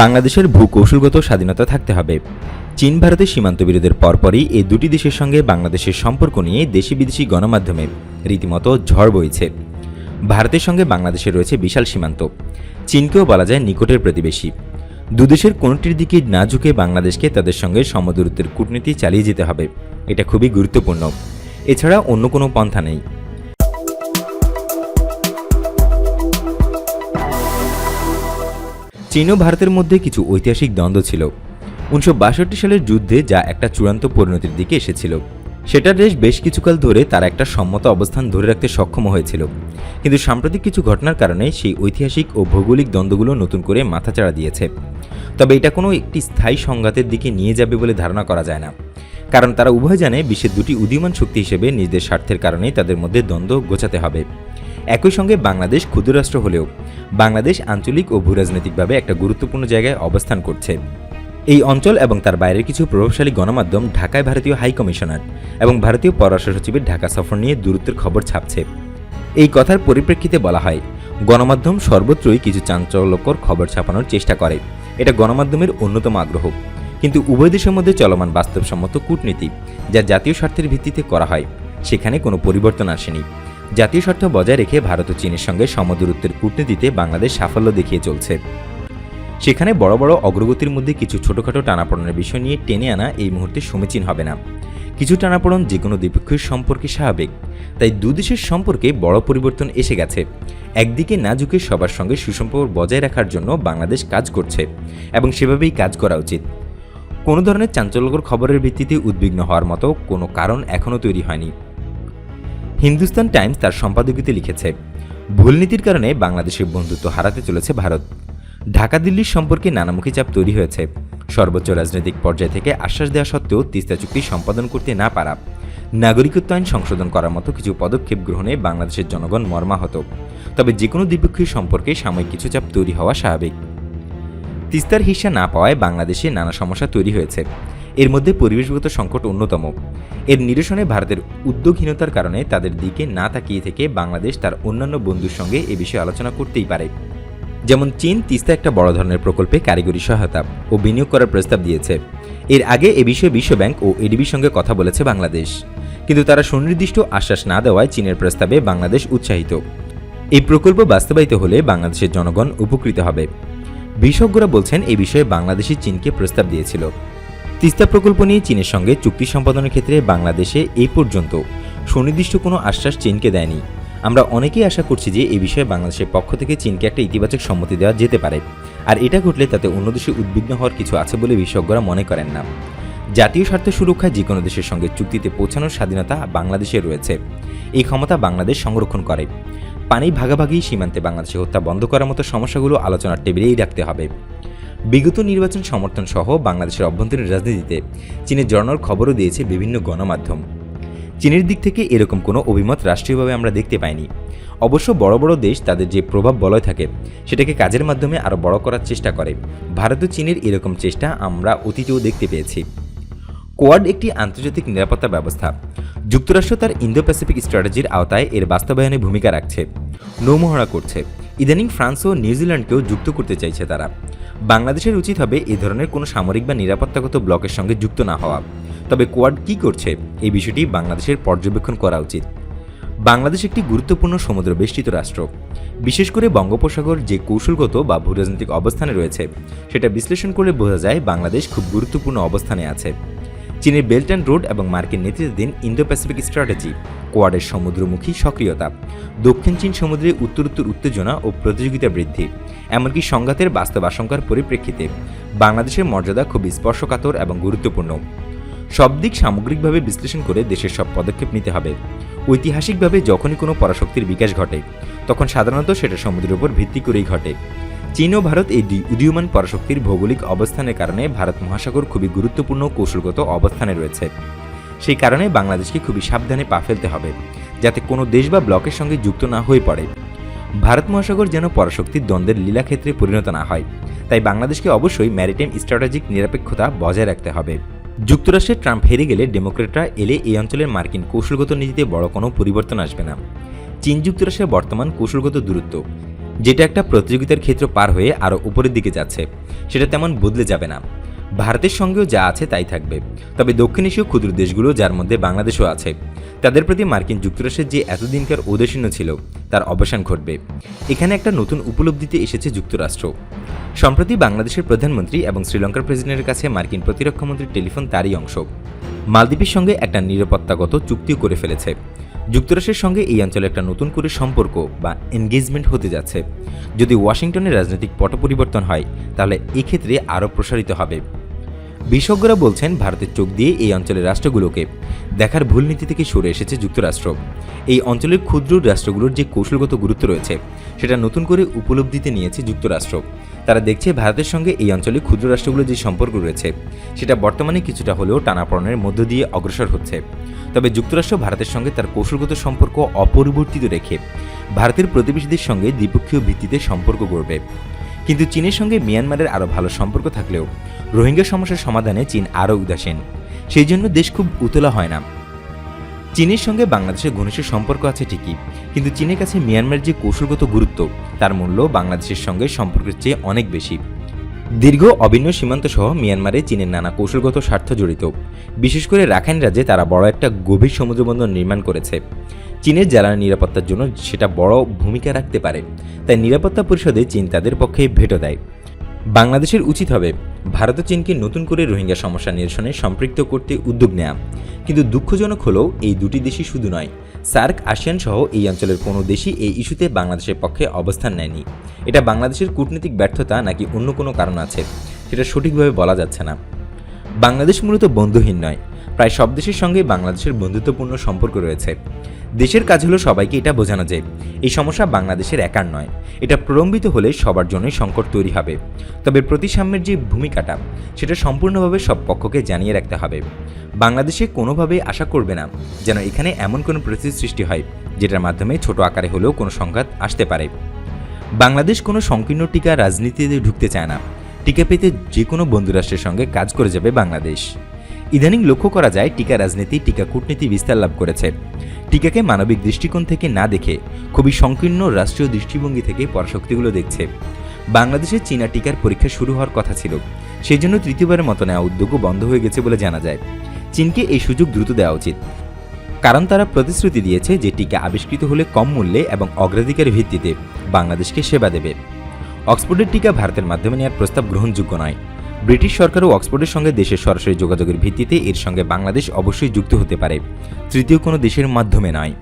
বাংলাদেশের ভূকৌশলগত স্বাধীনতা থাকতে হবে। চীন ভারতের সীমান্ত বিরোধের পরপরই এই দুটি দেশের সঙ্গে বাংলাদেশের সম্পর্ক নিয়ে দেশি বিদেশি গণমাধ্যমে রীতিমতো ঝড় বইছে। ভারতের সঙ্গে বাংলাদেশের রয়েছে বিশাল সীমান্ত। চীনকেও বলা যায় নিকটের প্রতিবেশী। দুদেশের কোনটির দিকে না ঝুঁকে বাংলাদেশকে তাদের সঙ্গে সমদূরত্বের কূটনীতি চালিয়ে যেতে হবে, এটা খুবই গুরুত্বপূর্ণ। এছাড়া অন্য কোনো পন্থা নেই। চীন ও ভারতের মধ্যে কিছু ঐতিহাসিক দ্বন্দ্ব ছিল। উনিশশো বাষট্টি সালের যুদ্ধে যা একটা চূড়ান্ত পরিণতির দিকে এসেছিল। সেটা দেশ বেশ কিছুকাল ধরে তার একটা সম্মত অবস্থান ধরে রাখতে সক্ষম হয়েছিল। কিন্তু সাম্প্রতিক কিছু ঘটনার কারণে সেই ঐতিহাসিক ও ভৌগোলিক দ্বন্দ্বগুলো নতুন করে মাথাচাড়া দিয়েছে। তবে এটা কোনো একটি স্থায়ী সংঘাতের দিকে নিয়ে যাবে বলে ধারণা করা যায় না। কারণ তারা উভয় জানে বিশ্বের দুটি উদীয়মান শক্তি হিসেবে নিজেদের স্বার্থের কারণেই তাদের মধ্যে দ্বন্দ্ব গোছাতে হবে। একই সঙ্গে বাংলাদেশ ক্ষুদ্ররাষ্ট্র হলেও বাংলাদেশ আঞ্চলিক ও ভূরাজনৈতিকভাবে একটা গুরুত্বপূর্ণ জায়গায় অবস্থান করছে। এই অঞ্চল এবং তার বাইরের কিছু প্রভাবশালী গণমাধ্যম ঢাকায় ভারতীয় হাই কমিশনার এবং ভারতীয় পররাষ্ট্র সচিবের ঢাকা সফর নিয়ে দূরত্বের খবর ছাপছে। এই কথার পরিপ্রেক্ষিতে বলা হয়, গণমাধ্যম সর্বত্রই কিছু চাঞ্চল্যকর খবর ছাপানোর চেষ্টা করে। এটা গণমাধ্যমের অন্যতম আগ্রহ। কিন্তু উভয় দেশের মধ্যে চলমান বাস্তবসম্মত কূটনীতি, যা জাতীয় স্বার্থের ভিত্তিতে করা হয়, সেখানে কোনো পরিবর্তন আসেনি। জাতীয় স্বার্থ বজায় রেখে ভারত ও চীনের সঙ্গে সমদূরত্বের কূটনীতিতে বাংলাদেশ সাফল্য দেখিয়ে চলছে। সেখানে বড় বড় অগ্রগতির মধ্যে কিছু ছোটখাটো টানাপড়নের বিষয় নিয়ে টেনে আনা এই মুহূর্তে সমীচীন হবে না। কিছু টানাপড়ন যে কোনো দ্বিপক্ষীয় সম্পর্কে স্বাভাবিক। তাই দুদেশের সম্পর্কে বড় পরিবর্তন এসে গেছে। একদিকে না ঝুঁকে সবার সঙ্গে সুসম্পর্ক বজায় রাখার জন্য বাংলাদেশ কাজ করছে এবং সেভাবেই কাজ করা উচিত। কোনো ধরনের চাঞ্চল্যকর খবরের ভিত্তিতে উদ্বিগ্ন হওয়ার মতো কোনো কারণ এখনও তৈরি হয়নি। হিন্দুস্তান টাইমস তার সম্পাদকীতে লিখেছে, ভুল নীতির কারণে বাংলাদেশের বন্ধুত্ব হারাতে চলেছে ভারত। ঢাকা দিল্লির সম্পর্কে নানামুখী চাপ তৈরি হয়েছে। সর্বোচ্চ রাজনৈতিক পর্যায় থেকে আশ্বাস দেওয়া সত্ত্বেও তিস্তা চুক্তি সম্পাদন করতে না পারা। নাগরিকত্ব আইন সংশোধন করার মতো কিছু পদক্ষেপ গ্রহণে বাংলাদেশের জনগণ মর্মাহত। তবে যে কোনো দ্বিপক্ষীয় সম্পর্কে সাময়িক কিছু চাপ তৈরি হওয়া স্বাভাবিক। তিস্তার হিস্সা না পাওয়ায় বাংলাদেশে নানা সমস্যা তৈরি হয়েছে। এর মধ্যে পরিবেশগত সংকট অন্যতম। এর নিরসনে ভারতের উদ্যোগহীনতার কারণে তাদের দিকে না তাকিয়ে থেকে বাংলাদেশ তার অন্যান্য বন্ধুর সঙ্গে এ বিষয়ে আলোচনা করতেই পারে। যেমন চীন তিস্তা একটা বড় ধরনের প্রকল্পে কারিগরি সহায়তা ও বিনিয়োগ করার প্রস্তাব দিয়েছে। এর আগে এ বিষয়ে বিশ্বব্যাংক ও এডিবির সঙ্গে কথা বলেছে বাংলাদেশ। কিন্তু তারা সুনির্দিষ্ট আশ্বাস না দেওয়ায় চীনের প্রস্তাবে বাংলাদেশ উৎসাহিত। এই প্রকল্প বাস্তবায়িত হলে বাংলাদেশের জনগণ উপকৃত হবে। বিশেষজ্ঞরা বলছেন এই বিষয়ে বাংলাদেশই চীনকে প্রস্তাব দিয়েছিল। তিস্তা প্রকল্প নিয়ে চীনের সঙ্গে চুক্তি সম্পাদনের ক্ষেত্রে বাংলাদেশে এই পর্যন্ত সুনির্দিষ্ট কোনো আশ্বাস চীনকে দেয়নি। আমরা অনেকেই আশা করছি যে এই বিষয়ে বাংলাদেশের পক্ষ থেকে চীনকে একটা ইতিবাচক সম্মতি দেওয়া যেতে পারে। আর এটা ঘটলে তাতে অন্য দেশে উদ্বিগ্ন হওয়ার কিছু আছে বলে বিশেষজ্ঞরা মনে করেন না। জাতীয় স্বার্থ সুরক্ষায় যে কোনো দেশের সঙ্গে চুক্তিতে পৌঁছানোর স্বাধীনতা বাংলাদেশের রয়েছে। এই ক্ষমতা বাংলাদেশ সংরক্ষণ করে। পানি ভাগাভাগি সীমান্তে বাংলাদেশে হত্যা বন্ধ করার মতো সমস্যাগুলো আলোচনার টেবিলেই রাখতে হবে। বিগত নির্বাচন সমর্থন সহ বাংলাদেশের অভ্যন্তরীণ রাজনীতিতে চীনের জড়ানোর খবরও দিয়েছে বিভিন্ন গণমাধ্যম। চীনের দিক থেকে এরকম কোনো অভিমত রাষ্ট্রীয়ভাবে আমরা দেখতে পাইনি। অবশ্য বড় বড় দেশ তাদের যে প্রভাব বলয় থাকে, সেটাকে কাজের মাধ্যমে আরও বড় করার চেষ্টা করে। ভারত ও চীনের এরকম চেষ্টা আমরা অতীতেও দেখতে পেয়েছি। কোয়াড একটি আন্তর্জাতিক নিরাপত্তা ব্যবস্থা। যুক্তরাষ্ট্র তার ইন্দো প্যাসিফিক স্ট্র্যাটেজির আওতায় এর বাস্তবায়নে ভূমিকা রাখছে। নৌমহড়া করছে। ইদানিং ফ্রান্স ও নিউজিল্যান্ডকেও যুক্ত করতে চাইছে তারা। বাংলাদেশের উচিত হবে এ ধরনের কোনো সামরিক বা নিরাপত্তাগত ব্লকের সঙ্গে যুক্ত না হওয়া। তবে কোয়াড কি করছে এই বিষয়টি বাংলাদেশের পর্যবেক্ষণ করা উচিত। বাংলাদেশ একটি গুরুত্বপূর্ণ সমুদ্র বেষ্টিত রাষ্ট্র। বিশেষ করে বঙ্গোপসাগর যে কৌশলগত বা ভূরাজনৈতিক অবস্থানে রয়েছে, সেটা বিশ্লেষণ করে বোঝা যায় বাংলাদেশ খুব গুরুত্বপূর্ণ অবস্থানে আছে। চীনের বেল্ট অ্যান্ড রোড এবং মার্কিন নেতৃত্বাধীন ইন্দো প্যাসিফিক স্ট্র্যাটেজি, কোয়াডের সমুদ্রমুখী সক্রিয়তা, দক্ষিণ চীন সমুদ্রে উত্তরোত্তর উত্তেজনা ও প্রতিযোগিতা বৃদ্ধি, এমনকি সংঘাতের বাস্তব আশঙ্কার পরিপ্রেক্ষিতে বাংলাদেশের মর্যাদা খুব স্পর্শকাতর এবং গুরুত্বপূর্ণ। সব দিক সামগ্রিকভাবে বিশ্লেষণ করে দেশের সব পদক্ষেপ নিতে হবে। ঐতিহাসিকভাবে যখনই কোনো পরাশক্তির বিকাশ ঘটে, তখন সাধারণত সেটা সমুদ্রের উপর ভিত্তি করেই ঘটে। চীন ও ভারত এই দুই উদীয়মান পরাশক্তির ভৌগোলিক অবস্থানের কারণে ভারত মহাসাগর খুবই গুরুত্বপূর্ণ কৌশলগত অবস্থানে রয়েছে। সেই কারণে বাংলাদেশকে খুবই সাবধানে পা ফেলতে হবে, যাতে কোনো দেশ বা ব্লকের সঙ্গে যুক্ত না হয়ে পড়ে। ভারত মহাসাগর যেন পরাশক্তির দ্বন্দ্বের লীলাক্ষেত্রে পরিণত না হয়, তাই বাংলাদেশকে অবশ্যই ম্যারিটাইম স্ট্র্যাটেজিক নিরপেক্ষতা বজায় রাখতে হবে। যুক্তরাষ্ট্রে ট্রাম্প হেরে গেলে ডেমোক্রেটরা এলে এই অঞ্চলের মার্কিন কৌশলগত নীতিতে বড় কোনো পরিবর্তন আসবে না। চীন যুক্তরাষ্ট্রের বর্তমান কৌশলগত দূরত্ব যেটা একটা প্রতিযোগিতার ক্ষেত্র পার হয়ে আরও উপরের দিকে যাচ্ছে, সেটা তেমন বদলে যাবে না। ভারতের সঙ্গেও যা আছে তাই থাকবে। তবে দক্ষিণ এশীয় ক্ষুদ্র দেশগুলো, যার মধ্যে বাংলাদেশও আছে, তাদের প্রতি মার্কিন যুক্তরাষ্ট্রের যে এতদিনকার ঔদাসীন্য ছিল, তার অবসান ঘটবে। এখানে একটা নতুন উপলব্ধিতে এসেছে যুক্তরাষ্ট্র। সম্প্রতি বাংলাদেশের প্রধানমন্ত্রী এবং শ্রীলঙ্কার প্রেসিডেন্টের কাছে মার্কিন প্রতিরক্ষামন্ত্রীর টেলিফোন তারই অংশ। মালদ্বীপের সঙ্গে একটা নিরাপত্তাগত চুক্তিও করে ফেলেছে। যুক্তরাষ্ট্রের সঙ্গে এই অঞ্চলে একটা নতুন করে সম্পর্ক বা এনগেজমেন্ট হতে যাচ্ছে। যদি ওয়াশিংটনের রাজনৈতিক পট পরিবর্তন হয়, তাহলে এক্ষেত্রে আরও প্রসারিত হবে। বিশেষজ্ঞরা বলছেন, ভারতের চোখ দিয়ে এই অঞ্চলের রাষ্ট্রগুলোকে দেখার ভুল নীতি থেকে সরে এসেছে যুক্তরাষ্ট্র। এই অঞ্চলের ক্ষুদ্র রাষ্ট্রগুলোর যে কৌশলগত গুরুত্ব রয়েছে সেটা নতুন করে উপলব্ধিতে নিয়েছে যুক্তরাষ্ট্র। তারা দেখছে ভারতের সঙ্গে এই অঞ্চলে ক্ষুদ্র রাষ্ট্রগুলোর যে সম্পর্ক রয়েছে, সেটা বর্তমানে কিছুটা হলেও টানাপড়নের মধ্য দিয়ে অগ্রসর হচ্ছে। তবে যুক্তরাষ্ট্র ভারতের সঙ্গে তার কৌশলগত সম্পর্ক অপরিবর্তিত রেখে ভারতের প্রতিবেশীদের সঙ্গে দ্বিপক্ষীয় ভিত্তিতে সম্পর্ক গড়বে। কিন্তু চীনের সঙ্গে মিয়ানমারের আরও ভালো সম্পর্ক থাকলেও রোহিঙ্গা সমস্যার সমাধানে চীন আরও উদাসীন। সেই জন্য দেশ খুব উতলা হয় না। চীনের সঙ্গে বাংলাদেশের ঘনিষ্ঠ সম্পর্ক আছে ঠিকই, কিন্তু চীনের কাছে মিয়ানমারের যে কৌশলগত গুরুত্ব, তার মূল্য বাংলাদেশের সঙ্গে সম্পর্কের চেয়ে অনেক বেশি। দীর্ঘ অভিন্ন সীমান্ত সহ মিয়ানমারে চীনের নানা কৌশলগত স্বার্থ জড়িত। বিশেষ করে রাখাইন রাজ্যে তারা বড় একটা গভীর সমুদ্রবন্দর নির্মাণ করেছে। চীনের জ্বালানি নিরাপত্তার জন্য সেটা বড় ভূমিকা রাখতে পারে, তাই নিরাপত্তা পরিষদে চীন তাদের পক্ষে ভেটো দেয়। বাংলাদেশের উচিত হবে ভারত ও চীনকে নতুন করে রোহিঙ্গা সমস্যা নিরসনে সম্পৃক্ত করতে উদ্যোগ নেয়া। কিন্তু দুঃখজনক হলেও এই দুটি দেশই শুধু নয়, সার্ক, আসিয়ান সহ এই অঞ্চলের কোনো দেশই এই ইস্যুতে বাংলাদেশের পক্ষে অবস্থান নেয়নি। এটা বাংলাদেশের কূটনৈতিক ব্যর্থতা নাকি অন্য কোনো কারণ আছে, সেটা সঠিকভাবে বলা যাচ্ছে না। বাংলাদেশ মূলত বন্ধুহীন নয়, প্রায় সব দেশের সঙ্গে বাংলাদেশের বন্ধুত্বপূর্ণ সম্পর্ক রয়েছে। দেশের কাজ হলো সবাইকে এটা বোঝানো যে এই সমস্যা বাংলাদেশের একার নয়। এটা প্রলম্বিত হলে সবার জন্যই সংকট তৈরি হবে। তবে প্রতিসাম্যের যে ভূমিকাটা, সেটা সম্পূর্ণভাবে সব পক্ষকে জানিয়ে রাখতে হবে। বাংলাদেশে কোনোভাবেই আশা করবে না যেন এখানে এমন কোনো পরিস্থিতি সৃষ্টি হয়, যেটার মাধ্যমে ছোট আকারে হলেও কোনো সংঘাত আসতে পারে। বাংলাদেশ কোনো সংকীর্ণ টিকা রাজনীতিতে ঢুকতে চায় না। টিকা পেতে যে কোনো বন্ধুরাষ্ট্রের সঙ্গে কাজ করে যাবে বাংলাদেশ। ইদানিং লক্ষ্য করা যায় টিকা রাজনীতি, টিকা কূটনীতি বিস্তার লাভ করেছে। টিকাকে মানবিক দৃষ্টিকোণ থেকে না দেখে খুবই সংকীর্ণ রাষ্ট্রীয় দৃষ্টিভঙ্গি থেকে পরাশক্তিগুলো দেখছে। বাংলাদেশে চীনা টিকার পরীক্ষা শুরু হওয়ার কথা ছিল। সেই জন্য তৃতীয়বারের মতো নেওয়া উদ্যোগও বন্ধ হয়ে গেছে বলে জানা যায়। চীনকে এই সুযোগ দ্রুত দেওয়া উচিত। কারণ তারা প্রতিশ্রুতি দিয়েছে যে টিকা আবিষ্কৃত হলে কম মূল্যে এবং অগ্রাধিকারের ভিত্তিতে বাংলাদেশকে সেবা দেবে। অক্সফোর্ডের টিকা ভারতের মাধ্যমে নেওয়ার প্রস্তাব গ্রহণযোগ্য নয়। ব্রিটিশ সরকারও অক্সফোর্ডের সঙ্গে দেশের সরাসরি যোগাযোগের ভিত্তিতে এর সঙ্গে বাংলাদেশ অবশ্যই যুক্ত হতে পারে। তৃতীয় কোনো দেশের মাধ্যমে নয়।